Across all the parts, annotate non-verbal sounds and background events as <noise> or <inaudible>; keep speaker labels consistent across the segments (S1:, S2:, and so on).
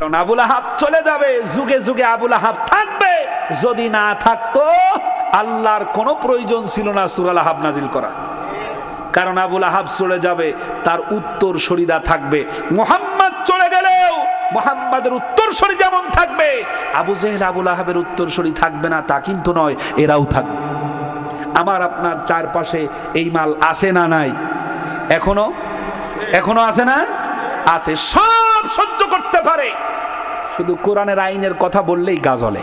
S1: কারণ আবুল আহাব চলে যাবে, যুগে যুগে আবুল আহাব থাকবে। যদি না থাকতো, আল্লাহর কোনো প্রয়োজন ছিল না সুরাল আহাব নাজিল করা। কারণ আবুল আহাব চলে যাবে, তার উত্তর শরীরা থাকবে। মোহাম্মদ চলে গেলেও মোহাম্মদের উত্তর শরী যেমন থাকবে, আবু জেহেল আবুল আহাবের উত্তর শরী থাকবে না, তা কিন্তু নয়, এরাও থাকবে। আমার আপনার চারপাশে এই মাল আছে না নাই? এখনও? এখনও আছে না? আছে, সব সহ্য করতে পারে। শুধু কোরআনের আইনের কথা বললেই গাজলে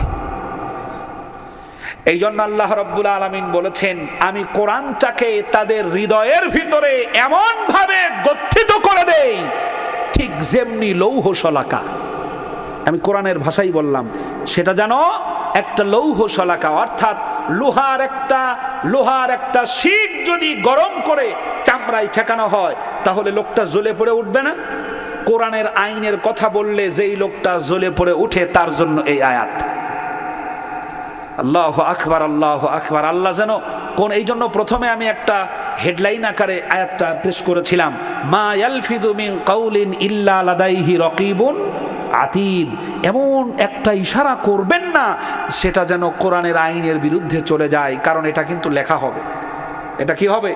S1: এই জন্য আল্লাহ রব্বুল আলমিন বলেছেন, আমি কোরআনটাকে তাদের হৃদয়ের ভিতরে এমন ভাবে গঠিত করে দেই, ঠিক যেমনি লৌহ শলাকা আমি কোরআনের ভাষাই বললাম, সেটা যেন একটা লৌহ শলাকা অর্থাৎ লোহার একটা লোহার একটা শিক যদি গরম করে চামড়ায় ঠেকানো হয়, তাহলে লোকটা জ্বলে পড়ে উঠবে না? কোরআনের আইনের কথা বললে যেই লোকটা জ্বলে পড়ে উঠে, তার জন্য এই আয়াত। আল্লাহ আকবার আল্লাহ আকবার। আল্লাহ যেন কোন এই জন্য প্রথমে আমি একটা হেডলাইন আকারে আয়াতটা পেশ করেছিলাম। মা ইয়ালফিদু মিন কাউলিন ইল্লা লাদাইহি রকিবুন আতিদ। এমন একটা ইশারা করবেন না, সেটা যেন কোরআনের আইনের বিরুদ্ধে চলে যায়, কারণ এটা কিন্তু লেখা হবে। এটা কি হবে?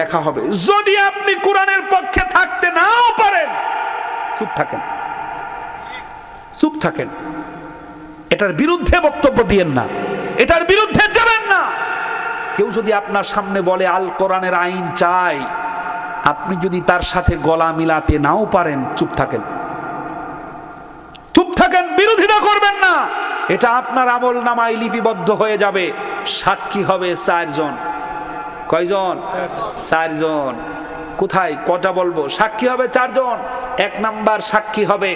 S1: লেখা হবে। যদি আপনি কোরআনের পক্ষে থাকতে নাও পারেন চুপ থাকেন। চুপ থাকেন। এটার বিরুদ্ধে বক্তব্য দিয়েন না। এটার বিরুদ্ধে যাবেন না। কেউ যদি আপনার সামনে বলে, আল কোরআনের আইন চাই। আপনি যদি তার সাথে গলা মিলাতে নাও পারেন, চুপ থাকেন। চুপ থাকেন, বিরোধিতা করবেন না। এটা আপনার আমল নামায় লিপিবদ্ধ হয়ে যাবে। সাক্ষী হবে চারজন। কয়জন? চারজন। কোথায়, কটা বলব? সাক্ষী হবে চারজন। এক নাম্বার সাক্ষী হবে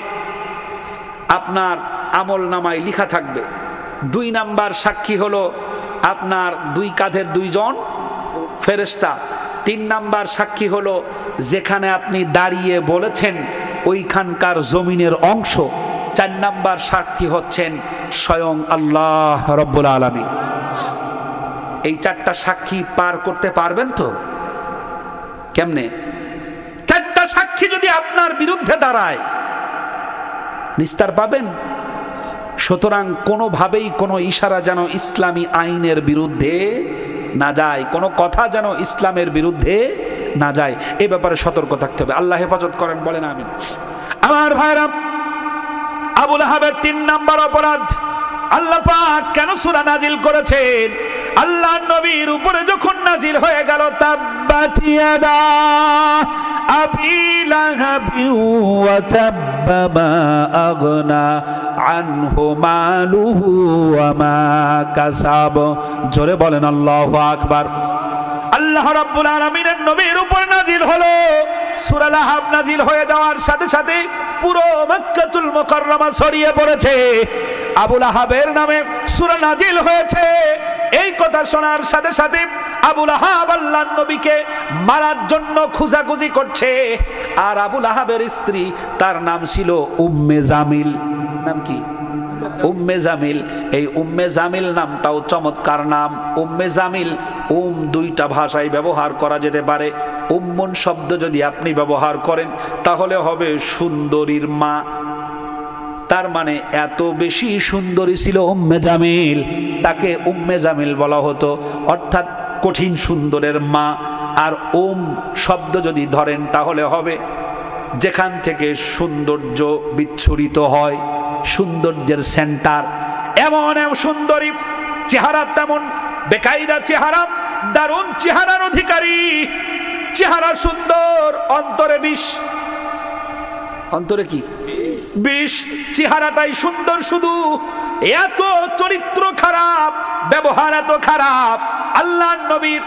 S1: আপনার আমল নামায় লিখা থাকবে। দুই নাম্বার সাক্ষী হলো আপনার দুই কাঁধের দুইজন ফেরেস্তা তিন নাম্বার সাক্ষী হলো যেখানে আপনি দাঁড়িয়ে বলেছেন ওইখানকার জমিনের অংশ। চার নাম্বার সাক্ষী হচ্ছেন স্বয়ং আল্লাহ রব্বুল আলমী এই চারটা সাক্ষী পার করতে পারবেন তো? কেমনে? চারটা সাক্ষী যদি আপনার বিরুদ্ধে দাঁড়ায়, নিস্তার পাবেন। সুতরাং কোনোভাবেই কোনো ইশারা যেন ইসলামী আইনের বিরুদ্ধে না যায়, কোনো কথা যেন ইসলামের বিরুদ্ধে না যায়, এ ব্যাপারে সতর্ক থাকতে হবে। আল্লাহ হেফাজত করেন, বলেন আমি আমার ভাইরা, আবুল আহাবের তিন নাম্বার অপরাধ, আল্লাহ পাক কেন সুরা নাজিল করেছেন? আল্লাহ নবীর উপরে যখন নাজিল হয়ে গেল আনহু কাসাব। জোরে বলেন, আল্লাহু আকবার। আল্লাহ রাব্বুল আলামিনের নবীর উপর নাজিল হলো। সূরা লাহাব নাজিল হয়ে যাওয়ার সাথে সাথে পুরো মক্কাতুল মুকাররমা ছড়িয়ে পড়েছে। আবুল আহাবের নামে সূরা নাজিল হয়েছে। এই কথা শোনার সাথে সাথে আবুল আহাব আল্লাহ নবীকে মারার জন্য খুঁজাখুঁজি করছে। আর আবুল আহাবের স্ত্রী, তার নাম ছিল উম্মে জামিল। নাম কি? উম্মে জামিল। এই উম্মে জামিল নামটাও চমৎকার নাম। উম্মে জামিল, উম দুইটা ভাষায় ব্যবহার করা যেতে পারে। উম্মন শব্দ যদি আপনি ব্যবহার করেন, তাহলে হবে সুন্দরীর মা। তার মানে এত বেশি সুন্দরী ছিল উম্মে জামিল। তাকে উম্মে জামিল বলা হতো। অর্থাৎ কঠিন সুন্দরের মা। আর ওম শব্দ যদি ধরেন তাহলে হবে, যেখান থেকে সৌন্দর্য বিচ্ছুরিত হয়, সৌন্দর্যের সেন্টার। এমন সুন্দরী, চেহারা তেমন বেকায়দা চেহারা, দারুণ চেহারার অধিকারী। চেহারা সুন্দর, অন্তরে বিষ। অন্তরে কি? বিষ চেহারাটাই সুন্দর শুধু। এত চরিত্র খারাপ, ব্যবহার এত খারাপ। আল্লাহ নবীর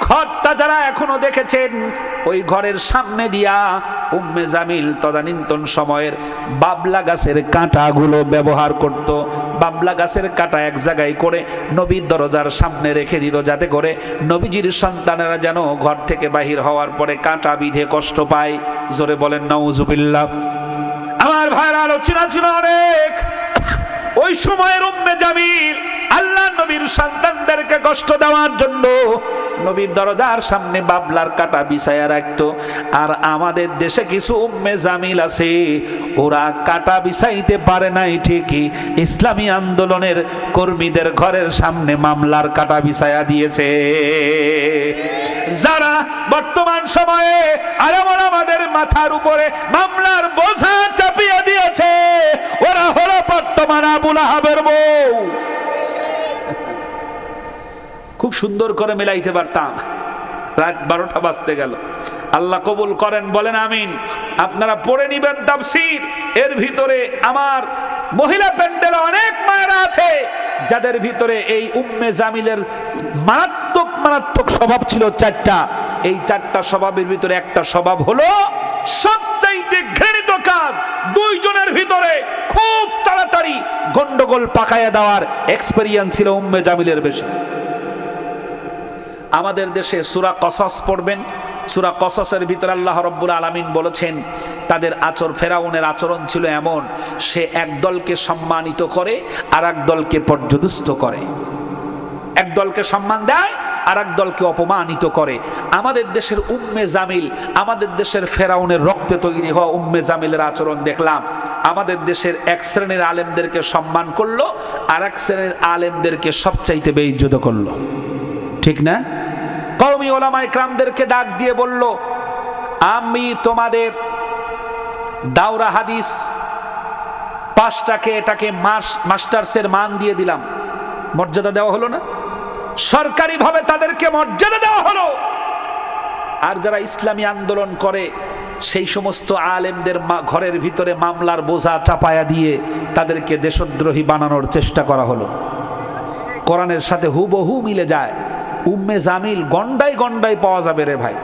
S1: ঘরটা যারা এখনও দেখেছেন, ওই ঘরের সামনে দিয়া উম্মে জামিল তদানীন্তন সময়ের বাবলা গাছের কাঁটাগুলো ব্যবহার করত। বাবলা গাছের কাঁটা এক জায়গায় করে নবীর দরজার সামনে রেখে দিত যাতে করে নবীজির সন্তানেরা যেন ঘর থেকে বাহির হওয়ার পরে কাঁটা বিধে কষ্ট পায়। জোরে বলেন ভাইয়ের আলোচনা ছিল অনেক। ওই সময়ের উম্মে জামিল আল্লাহ নবীর সন্তানদেরকে কষ্ট দেওয়ার জন্য নবীর দরজার সামনে বাবলার কাটা বিছায়া রাখতো। আর আমাদের দেশে কিছু উম্মে জামিল আছে, ওরা কাটা বিছাইতে পারে নাই ঠিকই। ইসলামী আন্দোলনের কর্মীদের ঘরের সামনে মামলার কাটা বিছায়া দিয়েছে। যারা বর্তমান সময়ে আর এমন আমাদের মাথার উপরে মামলার বোঝা চাপিয়ে দিয়েছে, ওরা হলো বর্তমান আবুল আহাবের বউ। খুব সুন্দর করে মেলাইতে পারতাম। রাত বারোটা বাজতে গেল। আল্লাহ কবুল করেন, বলেন আমিন। আপনারা পড়ে নিবেন তাফসির। এর ভিতরে আমার মহিলা প্যান্ডেলে অনেক মায়েরা আছে, যাদের ভিতরে এই উম্মে জামিলের মারাত্মক মারাত্মক স্বভাব ছিল চারটা। এই চারটা স্বভাবের ভিতরে একটা স্বভাব হলো সবচাইতে ঘৃণিত কাজ দুইজনের ভিতরে খুব তাড়াতাড়ি গন্ডগোল পাকায়া দেওয়ার এক্সপেরিয়েন্স ছিল উম্মে জামিলের বেশি। আমাদের দেশে সুরা কসস পড়বেন। সুরা কসসের ভিতরে আল্লাহ রব্বুল আলামিন বলেছেন, তাদের আচর ফেরাউনের আচরণ ছিল এমন, সে এক দলকে সম্মানিত করে আর এক দলকে পর্যদুস্ত করে। এক দলকে সম্মান দেয় আর এক দলকে অপমানিত করে। আমাদের দেশের উম্মে জামিল, আমাদের দেশের ফেরাউনের রক্তে তৈরি হওয়া উম্মে জামিলের আচরণ দেখলাম। আমাদের দেশের এক শ্রেণির আলেমদেরকে সম্মান করল আর এক শ্রেণির আলেমদেরকে সবচাইতে বেইজ্জত করল। ঠিক না? কওমি ওলামাই ক্রামদেরকে ডাক দিয়ে বলল, আমি তোমাদের দাওরা হাদিস পাঁচটাকে এটাকে মাস, মাস্টার্সের মান দিয়ে দিলাম। মর্যাদা দেওয়া হলো না। সরকারিভাবে তাদেরকে মর্যাদা দেওয়া হলো। আর যারা ইসলামী আন্দোলন করে, সেই সমস্ত আলেমদের ঘরের ভিতরে মামলার বোঝা চাপায়া দিয়ে তাদেরকে দেশদ্রোহী বানানোর চেষ্টা করা হলো। কোরআনের সাথে হুবহু মিলে যায়। উম্মে জামিল গন্ডাই গন্ডাই পাওয়া যাবে রে ভাই।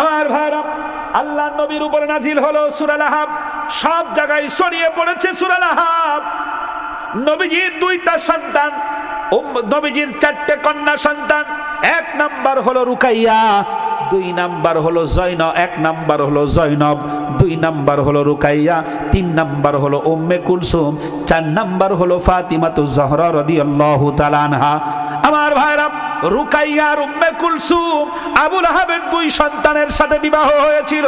S1: আমার ভাইরা, আল্লাহ নবীর উপরে নাজিল হলো সুরাল আহাব সব জায়গায় ছড়িয়ে পড়েছে সুরাল আহাব নবীজির দুইটা সন্তান নবীজির চারটে কন্যা সন্তান, এক নাম্বার হলো রুকাইয়া, দুই নাম্বার হলো জৈন এক নাম্বার হলো জৈনব দুই নাম্বার হলো রুকাইয়া, তিন নাম্বার হলো উম্মে কুলসুম, চার নাম্বার হলো ফাতিমাতু জহরা রাদিয়াল্লাহু তাআলা আনহা। আমার ভাইরা রুকাইয়া আর উম্মে কুলসুম, আবুল আহাবের দুই সন্তানের সাথে বিবাহ হয়েছিল।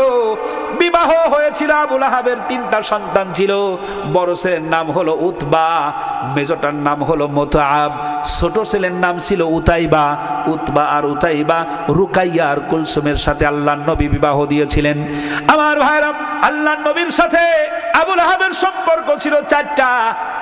S1: বিবাহ হয়েছিল আবুল আহাবের তিনটা সন্তান ছিল। বড় ছেলের নাম হলো উতবা মেজটার নাম হলো মোতাব ছোট ছেলের নাম ছিল উতাইবা। উতবা আর উতাইবা, রুকাইয়া আর কুলসুমের সাথে আল্লাহ নবী বিবাহ দিয়েছিলেন। আমার ভাইরা আল্লাহ নবীর সাথে আবুল আহাবের সম্পর্ক ছিল চারটা।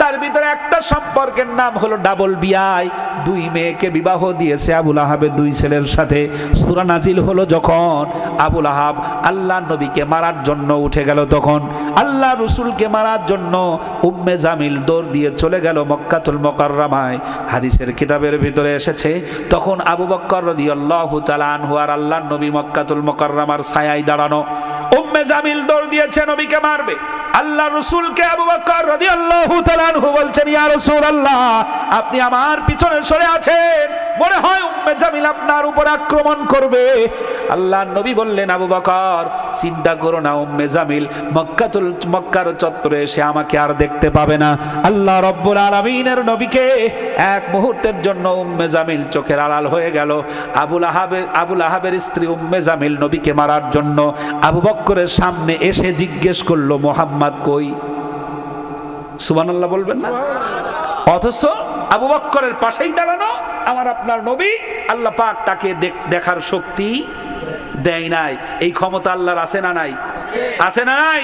S1: তার ভিতরে একটা সম্পর্কের নাম হলো ডাবল বিয়াই দুই মেয়েকে বিবাহ দিয়েছে। আবুল আহাবের দুই ছেলের সাথে। সুরা নাজিল হলো যখন আবুল আহাব আল্লাহ নবীকে মারার জন্য উঠে গেল তখন। আল্লাহ রসুলকে মারার জন্য উম্মে জামিল দৌড় দিয়ে চলে গেল মক্কাতুল মকাররামায়। হাদিসের কিতাবের ভিতরে এসেছে, তখন আবু বক্কর রদি তাআলা তালান হুয়ার আল্লাহ নবী মক্কাতুল মকাররামার ছায়ায় দাঁড়ানো। উম্মে জামিল দৌড় দিয়েছে, নবীকে মারবে। আল্লাহ রসুলকে আবু বকর রাদিয়াল্লাহু তাআলা আনহু বলছেন, ইয়া রাসূলুল্লাহ, আপনি আমার পিছনে সরে আছেন। মনে হয় উম্মে জামিল আপনার উপর আক্রমণ করবে। আল্লাহ নবী বললেন, আবু বকর, চিন্তা করো না উম্মে জামিল, মক্কাতুল, মক্কার চত্বরে এসে আমাকে আর দেখতে পাবে না। আল্লাহ রব্বুল আলামিনের নবীকে এক মুহূর্তের জন্য উম্মে জামিল চোখের আড়াল হয়ে গেল। আবুল আহাবের আবুল আহাবের স্ত্রী উম্মে জামিল নবীকে মারার জন্য আবু বক্করের সামনে এসে জিজ্ঞেস করল, মোহাম্মদ কই? সুবহানাল্লাহ বলবেন না। অথচ আবু বক্করের পাশেই দাঁড়ানো। আমার আপনার নবী আল্লাহ পাক তাকে দেখার শক্তি দেয় নাই। এই ক্ষমতা আল্লাহর আছে না নাই? আছে না নাই?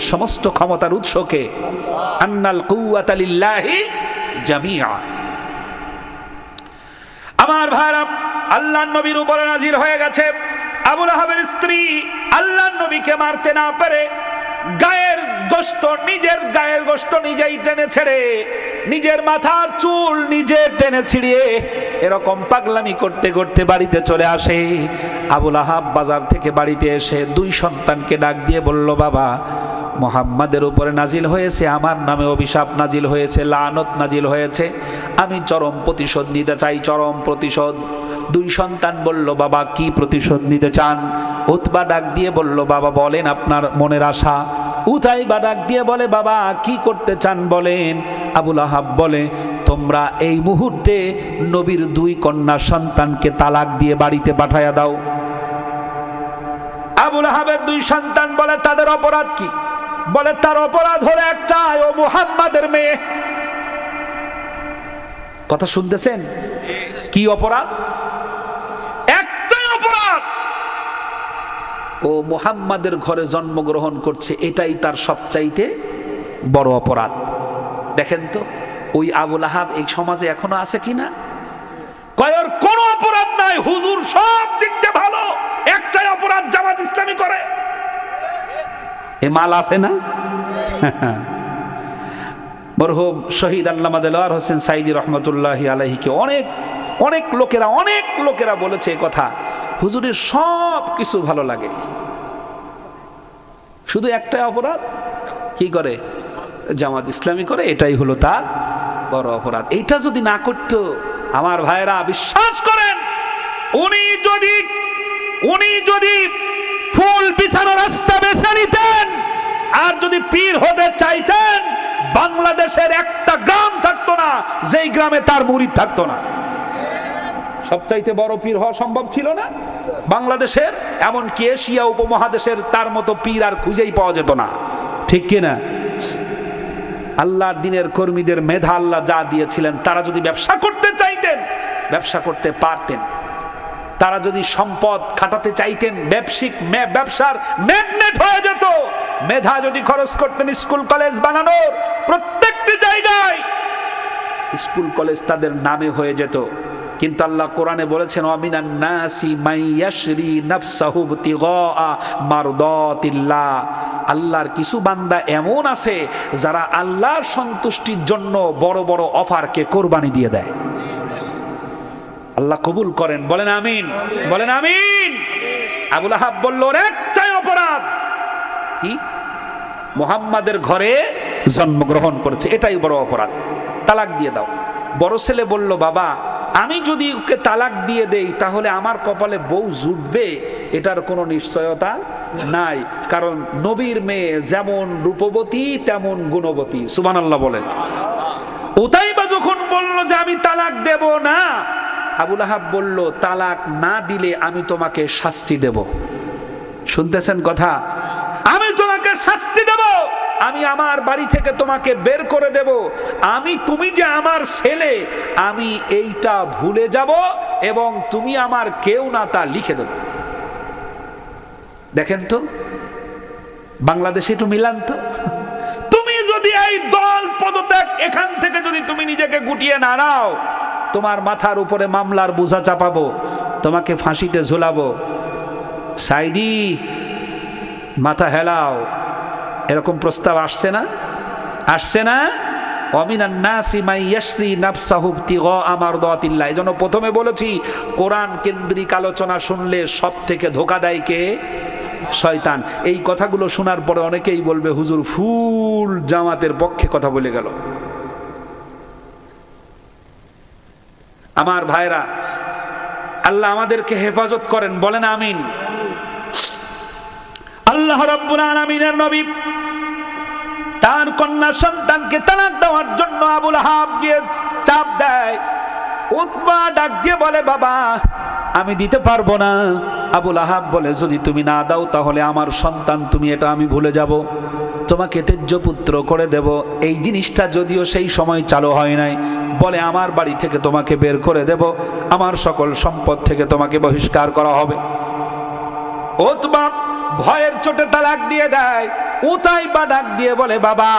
S1: সমস্ত ক্ষমতার উৎসকে আমার ভাইরা আল্লাহ নবীর উপরে নাজির হয়ে গেছে। আবুল আহাবের স্ত্রী আল্লাহ নবীকে মারতে না পারে গায়ের গোস্ত নিজের গায়ের গোস্ত নিজেই টেনে ছেড়ে, নিজের মাথার চুল নিজে টেনে ছিড়িয়ে এরকম পাগলামি করতে করতে বাড়িতে চলে আসে। আবুল আহাব বাজার থেকে বাড়িতে এসে দুই সন্তানকে ডাক দিয়ে বলল, বাবা, মোহাম্মদের উপরে নাজিল হয়েছে, আমার নামে অভিশাপ নাজিল হয়েছে, লানত নাজিল হয়েছে। আমি চরম প্রতিশোধ নিতে চাই, চরম প্রতিশোধ। দুই সন্তান বলল, বাবা, কি প্রতিশোধ নিতে চান? উতবা ডাক দিয়ে বলল, বাবা, বলেন আপনার মনের আশা। উতাই বা ডাক দিয়ে বলে, বাবা, কি করতে চান বলেন? আবুল আহাব বলে, তোমরা এই মুহূর্তে নবীর দুই কন্যা সন্তানকে তালাক দিয়ে বাড়িতে পাঠাইয়া দাও। আবুল আহাবের দুই সন্তান বলে, তাদের অপরাধ কি? বলে, তার অপরাধ হলো একটা, ও মুহাম্মাদের মেয়ে। কথা শুনতেছেন? কি অপরাধ একটাই অপরাধ ও মুহাম্মাদের ঘরে জন্মগ্রহণ করছে, এটাই তার সবচাইতে বড় অপরাধ। দেখেন তো, ওই আবুল আহাব এই সমাজে এখনও আছে কিনা? কয়ের কোন অপরাধ নাই, হুজুর সব দিক দিয়ে ভালো, একটাই অপরাধ জামাত ইসলামী করে। এ মাল আছে না? <laughs> মরহুম শহীদ আল্লামা দেলোয়ার হোসেন সাইদি রহমতুল্লাহ আলহিকে অনেক অনেক লোকেরা অনেক লোকেরা বলেছে কথা। হুজুরের সব কিছু ভালো লাগে। শুধু একটাই অপরাধ? কি করে? জামাত ইসলামী করে, এটাই হলো তার বড় অপরাধ। এটা যদি না করতো, আমার ভাইরা বিশ্বাস করেন, উনি যদি উনি যদি ফুল বিছানো রাস্তা বেছে নিতেন, আর যদি পীর হতে চাইতেন, বাংলাদেশের একটা গ্রাম থাকতো না, যেই গ্রামে তার মুড়ি থাকতো না। সবচাইতে বড় পীর হওয়া সম্ভব ছিল না। বাংলাদেশের, এমনকি এশিয়া উপমহাদেশের তার মতো পীর আর খুঁজেই পাওয়া যেত না। ঠিক কিনা আল্লাহর দিনের কর্মীদের মেধা আল্লাহ যা দিয়েছিলেন, তারা যদি ব্যবসা করতে চাইতেন, ব্যবসা করতে পারতেন। তারা যদি সম্পদ খাটাতে চাইতেন ব্যবসায়িক মে- ব্যবসার ম্যাগনেট হয়ে যেত। মেধা যদি খরচ করতেন স্কুল, কলেজ বানানোর প্রত্যেকটি জায়গায়, স্কুল, কলেজ তাদের নামে হয়ে যেত। কিন্তু আল্লাহ কোরআনে বলেছেন নাসি মাইয়াশরি আল্লাহর কিছু বান্দা এমন আছে যারা আল্লাহর সন্তুষ্টির জন্য বড় বড় অফারকে কোরবানি দিয়ে দেয়। আল্লাহ কবুল করেন। বলেন আমিন। বলেন আমিন। আবুল আহাব বলল একটাই অপরাধ। কি? মোহাম্মদের ঘরে জন্মগ্রহণ করেছে। এটাই বড় অপরাধ। তালাক দিয়ে দাও। বড় ছেলে বলল, বাবা আমি যদি ওকে তালাক দিয়ে দেই, তাহলে আমার কপালে বউ জুটবে, এটার কোনো নিশ্চয়তা নাই। কারণ নবীর মেয়ে যেমন রূপবতী, তেমন গুণবতী। সুবান আল্লাহ বলেন ওতাইবা যখন বলল যে আমি তালাক দেব না, আবুল আহাব বলল, তালাক না দিলে আমি তোমাকে শাস্তি দেব। শুনতেছেন কথা? আমি তোমাকে শাস্তি দেব! আমি আমার বাড়ি থেকে তোমাকে বের করে দেব। আমি, তুমি যে আমার ছেলে, আমি এইটা ভুলে যাব এবং তুমি আমার কেউ না তা লিখে দেব। দেখেন তো, বাংলাদেশে একটু মিলান তো। তুমি যদি এই দল পদত্যাগ এখান থেকে যদি তুমি নিজেকে গুটিয়ে না নাও, তোমার মাথার উপরে মামলার বোঝা চাপাবো, তোমাকে ফাঁসিতে ঝুলাবো। সাইদি, মাথা হেলাও। এরকম প্রস্তাব আসছে না? আসছে না? মারদাতিল্লাহ। এজন্য প্রথমে বলেছি, কোরআন কেন্দ্রিক আলোচনা শুনলে সব থেকে ধোকা দেয় কে? শয়তান। এই কথাগুলো শোনার পরে অনেকেই বলবে, হুজুর ফুল জামাতের পক্ষে কথা বলে গেল। আমার ভাইরা, আল্লাহ আমাদেরকে হেফাজত করেন, বলেন আমিন। আল্লাহ রাব্বুল আলামিনের নবী তার কন্যা সন্তানকে তালাক দেওয়ার জন্য আবুল হাব গিয়ে চাপ দেয়। উৎপা ডাক দিয়ে বলে, বাবা, আমি দিতে পারব না। আবুল আহাব বলে, যদি তুমি না দাও তাহলে আমার সন্তান, তুমি এটা আমি ভুলে যাব। তোমাকে তেজ্য পুত্র করে দেব। এই জিনিসটা যদিও সেই সময় চালু হয় নাই। বলে, আমার বাড়ি থেকে তোমাকে বের করে দেব। আমার সকল সম্পদ থেকে তোমাকে বহিষ্কার করা হবে। ওতবা ভয়ের চোটে তালাক দিয়ে দেয় উতাই বা ডাক দিয়ে বলে বাবা